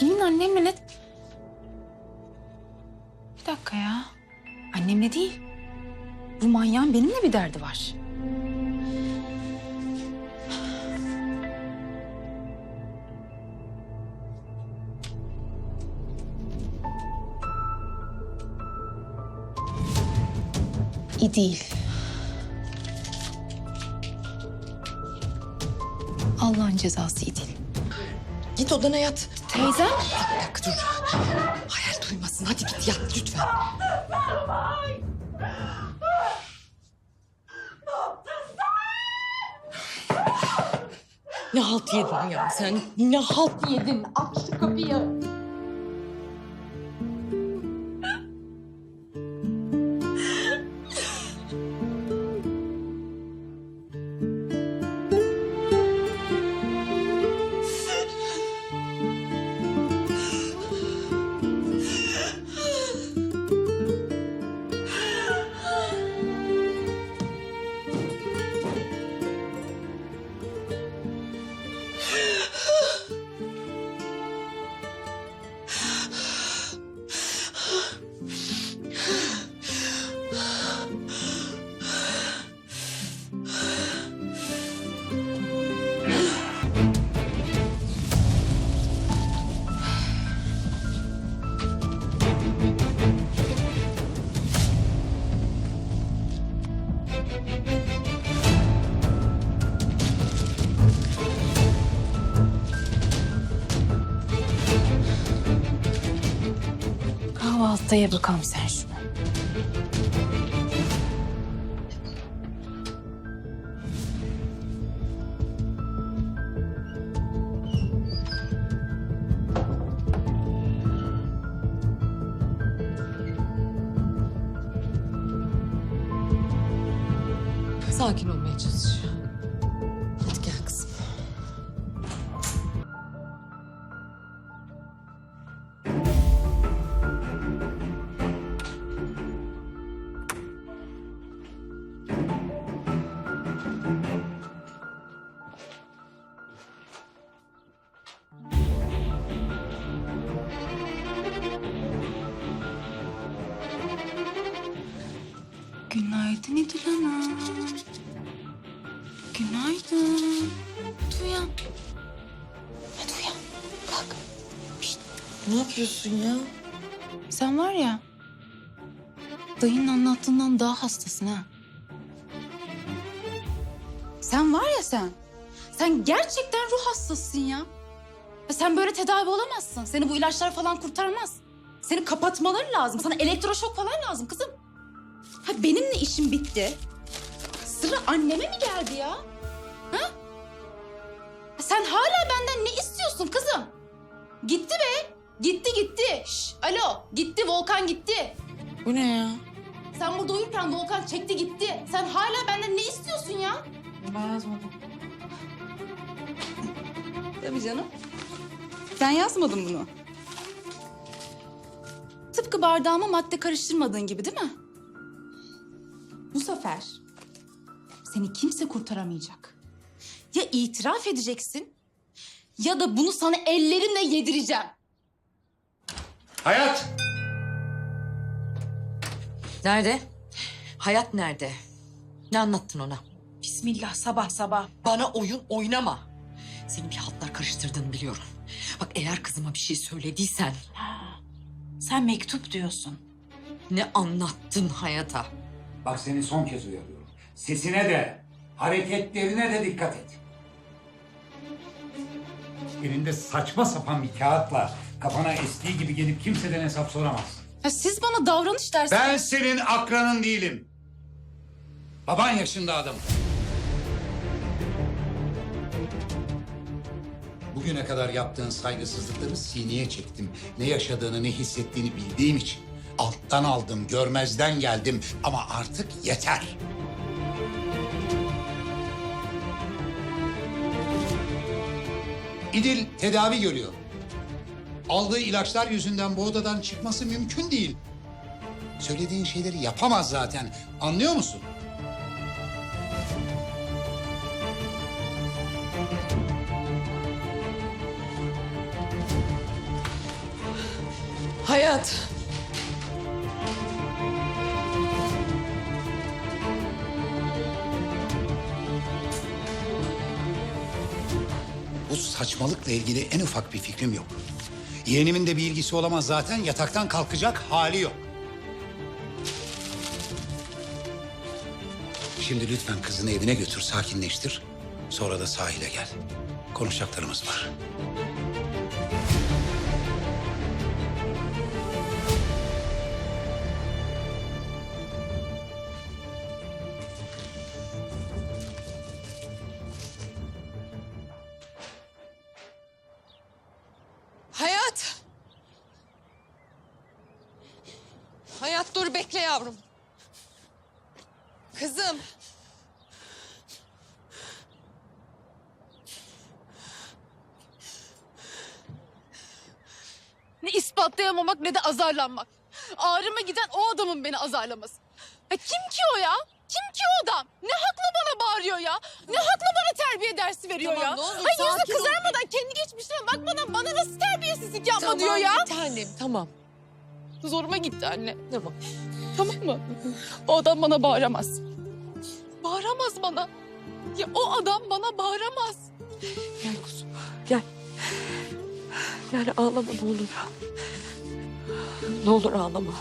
Kimin annemle ne... Bir dakika ya. Annemle değil. Bu manyağın benimle bir derdi var. İdil. Allah'ın cezası İdil. Git odana yat. Teyzem? Bir dakika dur. Hayal duymasın. Hadi git yat lütfen. Ne halt yedin ya sen? Ne halt yedin? Aç şu kapıyı. Ye bakalım sen şunu. Sakin olmaya Günaydın İdil Hanım. Günaydın. Hadi uyan. Hadi uyan. Kalk. Ne yapıyorsun ya? Sen var ya... Dayının anlattığından daha hastasın ha. Sen var ya sen. Sen gerçekten ruh hastasısın ya. Ya sen böyle tedavi olamazsın. Seni bu ilaçlar falan kurtarmaz. Seni kapatmaları lazım. Sana elektroşok falan lazım kızım. Ha benimle işim bitti. Sıra anneme mi geldi ya? Ha? Sen hala benden ne istiyorsun kızım? Gitti be. Gitti gitti. Şş, alo gitti Volkan gitti. Bu ne ya? Sen burada uyurken Volkan çekti gitti. Sen hala benden ne istiyorsun ya? Ben yazmadım. Tabii canım. Sen yazmadın bunu. Tıpkı bardağıma madde karıştırmadığın gibi değil mi? Bu sefer seni kimse kurtaramayacak. Ya itiraf edeceksin ya da bunu sana ellerimle yedireceğim. Hayat! Nerede? Hayat nerede? Ne anlattın ona? Bismillah sabah sabah. Bana oyun oynama. Senin bir hatlar karıştırdığını biliyorum. Bak eğer kızıma bir şey söylediysen Sen mektup diyorsun. ne anlattın hayata? Bak seni son kez uyarıyorum. Sesine de, hareketlerine de dikkat et. Elinde saçma sapan bir kağıtla kafana estiği gibi gelip kimseden hesap soramazsın. Ya siz bana davranış dersiniz. Ben senin akranın değilim. Baban yaşında adam. Bugüne kadar yaptığın saygısızlıkları sineye çektim. Ne yaşadığını, ne hissettiğini bildiğim için. Alttan aldım, görmezden geldim ama artık yeter. İdil tedavi görüyor. Aldığı ilaçlar yüzünden bu odadan çıkması mümkün değil. Söylediğin şeyleri yapamaz zaten. Anlıyor musun? Hayat. Saçmalıkla ilgili en ufak bir fikrim yok. Yeğenimin de bir ilgisi olamaz zaten. Yataktan kalkacak hali yok. Şimdi lütfen kızını evine götür, sakinleştir. Sonra da sahile gel. Konuşacaklarımız var. Dur bekle yavrum. Kızım. Ne ispatlayamamak ne de azarlanmak. Ağrıma giden o adamın beni azarlaması. Ya kim ki o ya? Kim ki o adam? Ne hakla bana bağırıyor ya? Ne hakla bana terbiye dersi veriyor Tamam, ya? ne olur, Ay yüzü sakin ol. kızarmadan kendi geçmişine bakmadan bana nasıl terbiyesizlik yapma diyor ya. bir tanem tamam. Zoruma gitti anne. Tamam. Tamam mı? O adam bana bağıramaz. Bağıramaz bana. Ya o adam bana bağıramaz. Gel kuzum gel. Gel ağlama ne olur. Ne olur ağlama.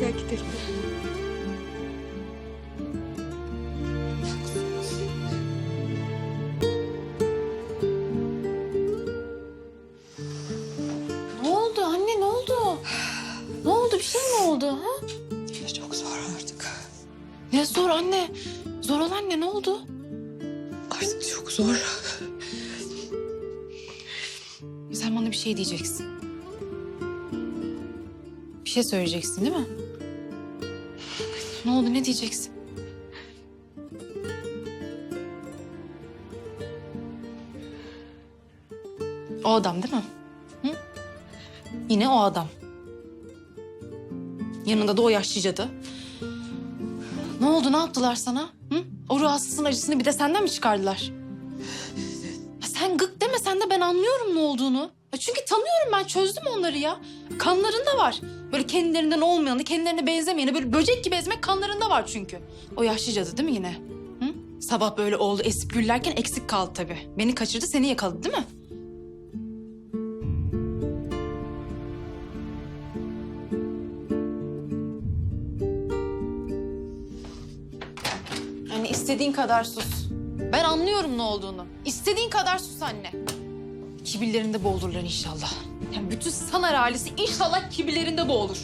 Gel gidelim. Ne zor anne? Zor olan ne ne oldu? Artık çok zor. Sen bana bir şey diyeceksin. Bir şey söyleyeceksin değil mi? Ne oldu ne diyeceksin? O adam değil mi? Hı? Yine o adam. Yanında da o yaşlı cadı. Ne yaptılar sana? Hı? O ruh hastasının acısını bir de senden mi çıkardılar? Sen gık deme sen de ben anlıyorum ne olduğunu. Çünkü tanıyorum ben çözdüm onları ya. Kanlarında var. Böyle kendilerinden olmayanı, kendilerine benzemeyeni böyle böcek gibi ezmek kanlarında var çünkü. O yaşlı cadı değil mi yine? Hı? Sabah böyle oldu esip güllerken eksik kaldı tabii. Beni kaçırdı seni yakaladı değil mi? İstediğin kadar sus. Ben anlıyorum ne olduğunu. İstediğin kadar sus anne. Kibirlerinde boğulurlar inşallah. Yani bütün Sanar ailesi inşallah kibirlerinde boğulur.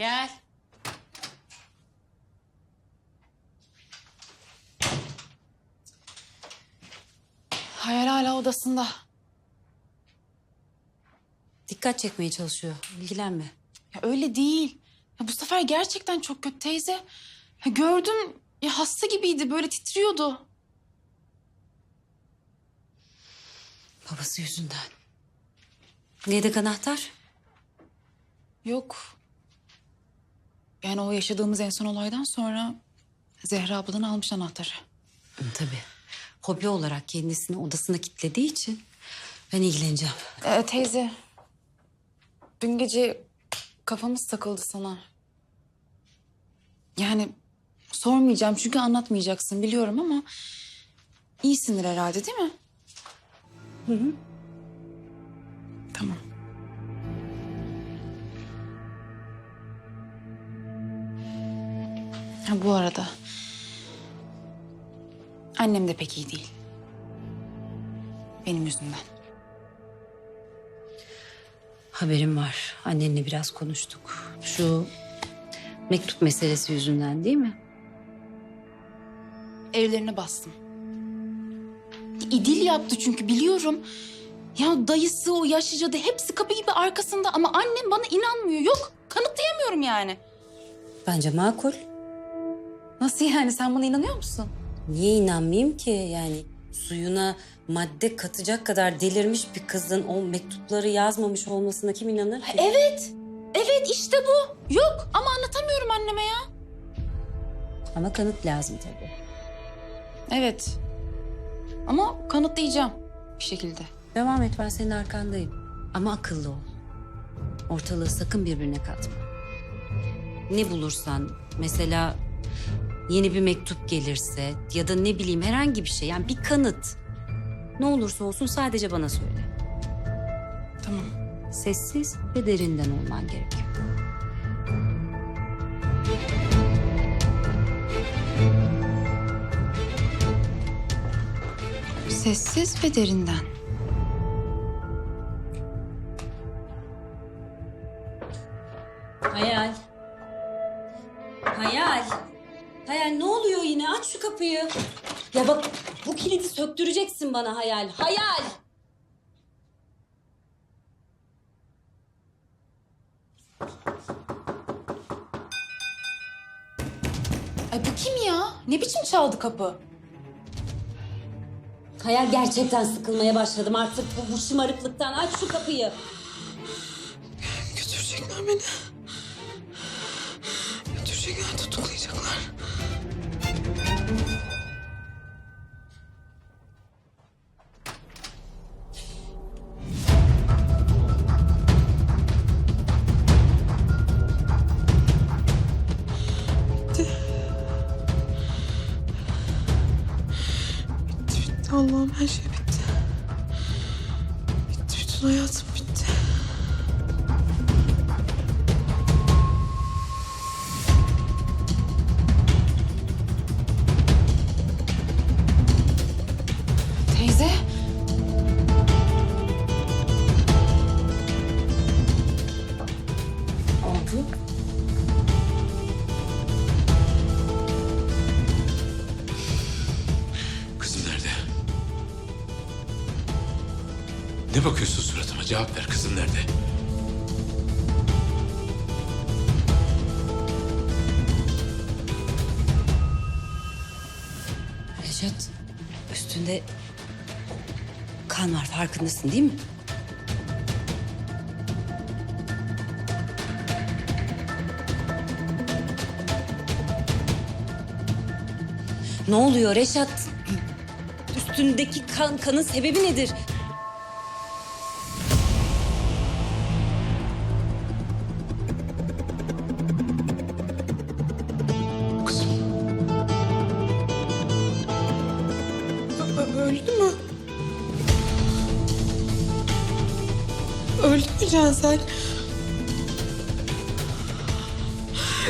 Gel. Hayal hala odasında. Dikkat çekmeye çalışıyor. İlgilenme. Ya öyle değil. Ya bu sefer gerçekten çok kötü teyze. Ya gördüm ya hasta gibiydi böyle titriyordu. Babası yüzünden. Yedek anahtar? Yok. Yani o yaşadığımız en son olaydan sonra Zehra abladan almış anahtarı. Tabii. Hobi olarak kendisini odasına kilitlediği için ben ilgileneceğim. Ee, teyze. Dün gece kafamız takıldı sana. Yani sormayacağım çünkü anlatmayacaksın biliyorum ama... ...iyisindir herhalde değil mi? Hı hı. Tamam. Ha, bu arada... ...annem de pek iyi değil. Benim yüzümden. Haberim var. Annenle biraz konuştuk. Şu mektup meselesi yüzünden değil mi? Evlerine bastım. İdil yaptı çünkü biliyorum. Ya dayısı, o yaşlı cadı hepsi kapı gibi arkasında ama annem bana inanmıyor. Yok, kanıtlayamıyorum yani. Bence makul. Nasıl yani sen buna inanıyor musun? Niye inanmayayım ki yani suyuna madde katacak kadar delirmiş bir kızın o mektupları yazmamış olmasına kim inanır ki? Evet. Evet işte bu. Yok ama anlatamıyorum anneme ya. Ama kanıt lazım tabii. Evet. Ama kanıtlayacağım bir şekilde. Devam et ben senin arkandayım. Ama akıllı ol. Ortalığı sakın birbirine katma. Ne bulursan mesela yeni bir mektup gelirse ya da ne bileyim herhangi bir şey yani bir kanıt. Ne olursa olsun sadece bana söyle. Tamam. Sessiz ve derinden olman gerekiyor. Sessiz ve derinden. Söktüreceksin bana Hayal. Hayal. Ay bu kim ya? Ne biçim çaldı kapı? Hayal gerçekten sıkılmaya başladım artık bu, bu şımarıklıktan. Aç şu kapıyı. Götürecekler beni. Götürecekler, tutuklayacaklar. Kan var farkındasın değil mi? Ne oluyor Reşat? Üstündeki kan, kanın sebebi nedir?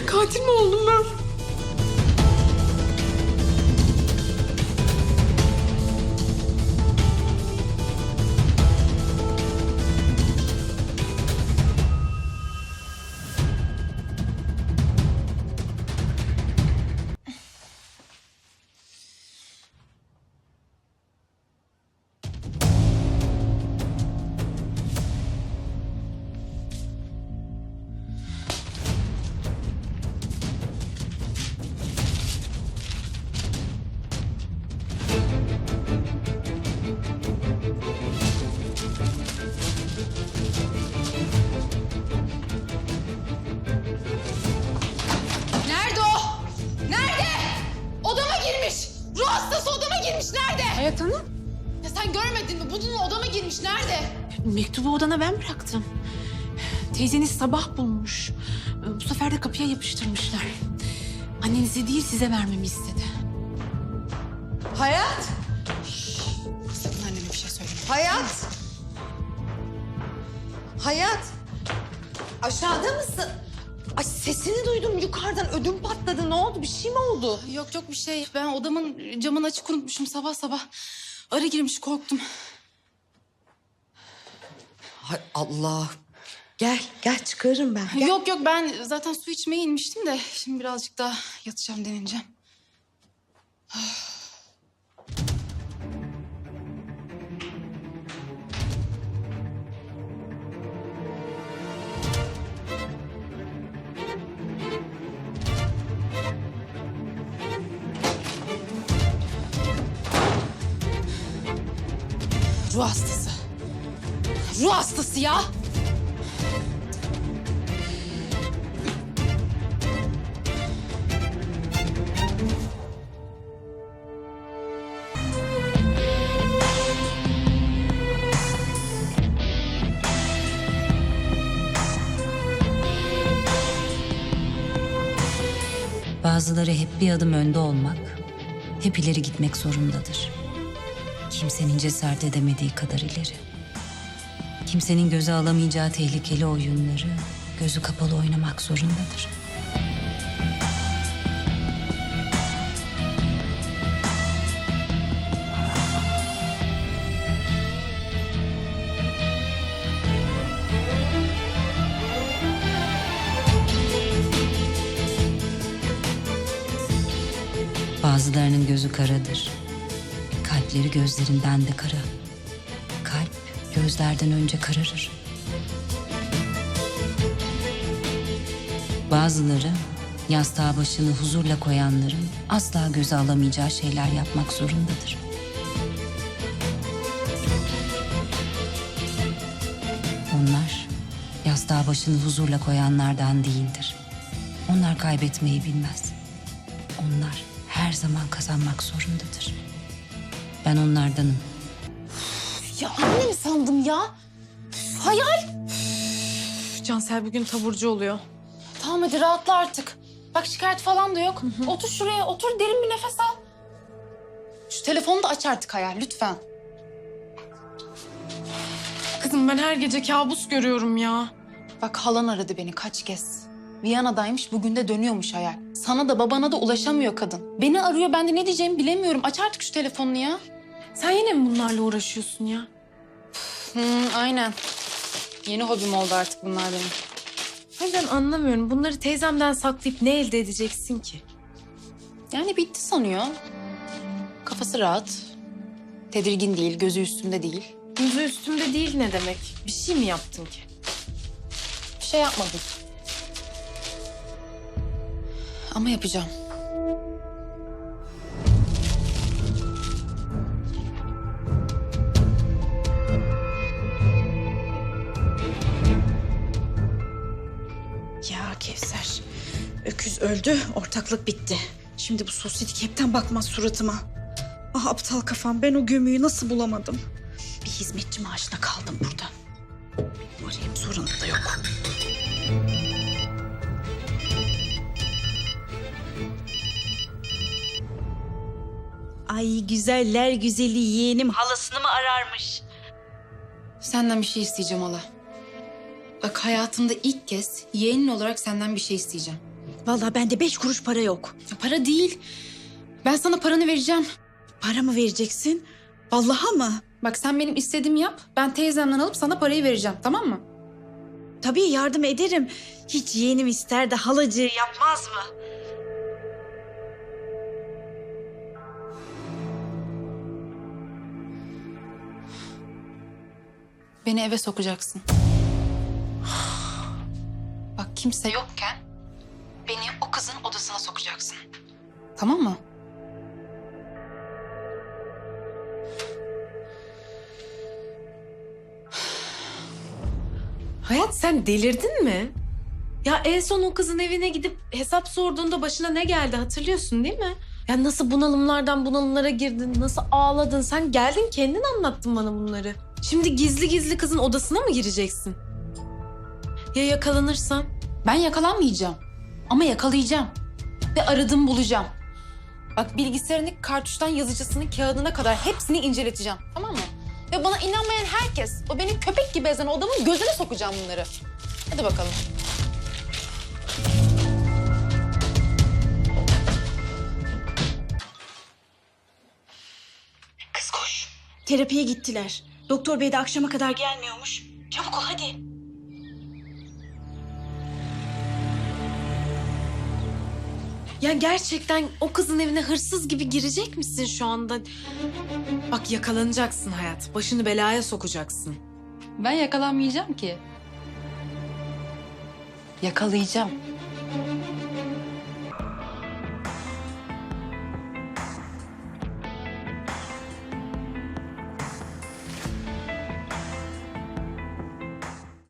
Katil mi oldum ben? Hayat Hanım. Ya sen görmedin mi? Budun odama girmiş. Nerede? Mektubu odana ben bıraktım. Teyzeniz sabah bulmuş. Bu sefer de kapıya yapıştırmışlar. Annenize değil size vermemi istedi. Hayat, Sakın anneme bir şey söyleme. hayat. Hayat. Aşağıda mısın? Ay sesini duydum yukarıdan. Ne oldu? Bir şey mi oldu? Yok yok bir şey. Ben odamın camını açık unutmuşum sabah sabah. Arı girmiş korktum. Hay Allah. Gel, gel çıkarırım ben. Gel. Yok yok ben zaten su içmeye inmiştim de şimdi birazcık daha yatacağım denineceğim. Ruh hastası. Ruh hastası ya. Bazıları hep bir adım önde olmak, hep ileri gitmek zorundadır. Kimsenin cesaret edemediği kadar ileri. Kimsenin göze alamayacağı tehlikeli oyunları gözü kapalı oynamak zorundadır. Bazılarının gözü karadır. Kalpleri gözlerinden de kara. Kalp gözlerden önce kararır. Bazıları yastığa başını huzurla koyanların asla göze alamayacağı şeyler yapmak zorundadır. Onlar yastığa başını huzurla koyanlardan değildir. Onlar kaybetmeyi bilmez. Onlar her zaman kazanmak zorundadır. Ben onlardanım. Ya anne mi sandım ya? Hayal. Cansel bugün taburcu oluyor. Tamam hadi rahatla artık. Bak şikayet falan da yok. Otur şuraya otur derin bir nefes al. Şu telefonu da aç artık Hayal lütfen. Kızım ben her gece kabus görüyorum ya. Bak halan aradı beni kaç kez. Viyana'daymış bugün de dönüyormuş Hayal. Sana da babana da ulaşamıyor kadın. Beni arıyor ben de ne diyeceğimi bilemiyorum. Aç artık şu telefonunu ya. Sen yine mi bunlarla uğraşıyorsun ya? Hı, aynen. Yeni hobim oldu artık bunlar benim. Hayır ben anlamıyorum. Bunları teyzemden saklayıp ne elde edeceksin ki? Yani bitti sanıyor. Kafası rahat. Tedirgin değil, gözü üstünde değil. Yüzü üstümde değil ne demek? Bir şey mi yaptın ki? Bir şey yapmadım. Ama yapacağım. Kevser, öküz öldü, ortaklık bitti. Şimdi bu sosyetik hepten bakmaz suratıma. Ah aptal kafam, ben o gömüyü nasıl bulamadım? Bir hizmetçi maaşına kaldım burada. Arayayım sorun da yok. Ay güzeller güzeli yeğenim halasını mı ararmış? Senden bir şey isteyeceğim hala. Bak hayatımda ilk kez yeğenin olarak senden bir şey isteyeceğim. Vallahi bende beş kuruş para yok. Ya para değil. Ben sana paranı vereceğim. Para mı vereceksin? Vallaha mı? Bak sen benim istediğimi yap. Ben teyzemden alıp sana parayı vereceğim tamam mı? Tabii yardım ederim. Hiç yeğenim ister de halacığı yapmaz mı? Beni eve sokacaksın. Bak kimse yokken beni o kızın odasına sokacaksın. Tamam mı? Hayat sen delirdin mi? Ya en son o kızın evine gidip hesap sorduğunda başına ne geldi hatırlıyorsun değil mi? Ya nasıl bunalımlardan bunalımlara girdin, nasıl ağladın? Sen geldin kendin anlattın bana bunları. Şimdi gizli gizli kızın odasına mı gireceksin? Ya yakalanırsan? Ben yakalanmayacağım. Ama yakalayacağım. Ve aradığımı bulacağım. Bak bilgisayarını kartuştan yazıcısının kağıdına kadar hepsini inceleteceğim. Tamam mı? Ve bana inanmayan herkes, o benim köpek gibi ezen o adamın gözüne sokacağım bunları. Hadi bakalım. Kız koş. Terapiye gittiler. Doktor bey de akşama kadar gelmiyormuş. Çabuk ol hadi. Ya gerçekten o kızın evine hırsız gibi girecek misin şu anda? Bak yakalanacaksın hayat. Başını belaya sokacaksın. Ben yakalanmayacağım ki. Yakalayacağım.